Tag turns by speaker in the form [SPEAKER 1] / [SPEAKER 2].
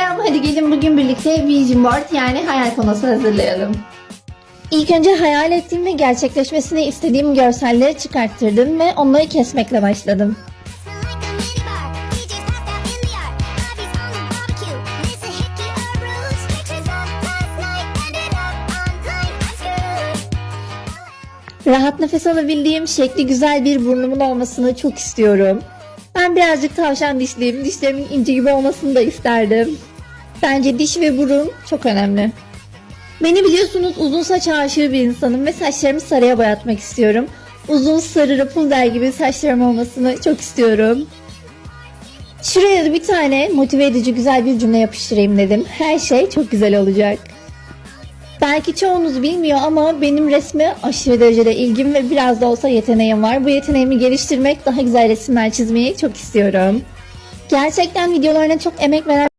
[SPEAKER 1] Selam, hadi gelin bugün birlikte vision board yani hayal panosu hazırlayalım. İlk önce hayal ettiğim ve gerçekleşmesini istediğim görselleri çıkarttırdım ve onları kesmekle başladım. Rahat nefes alabildiğim şekli güzel bir burnumun olmasını çok istiyorum. Ben birazcık tavşan dişliyim. Dişlerimin ince gibi olmasını da isterdim. Bence diş ve burun çok önemli. Beni biliyorsunuz uzun saç aşığı bir insanım ve saçlarımı sarıya boyatmak istiyorum. Uzun sarı Rapunzel gibi saçlarım olmasını çok istiyorum. Şuraya da bir tane motive edici güzel bir cümle yapıştırayım dedim. Her şey çok güzel olacak. Belki çoğunuz bilmiyor ama benim resme aşırı derecede ilgim ve biraz da olsa yeteneğim var. Bu yeteneğimi geliştirmek, daha güzel resimler çizmeyi çok istiyorum. Gerçekten videolarına çok emek veren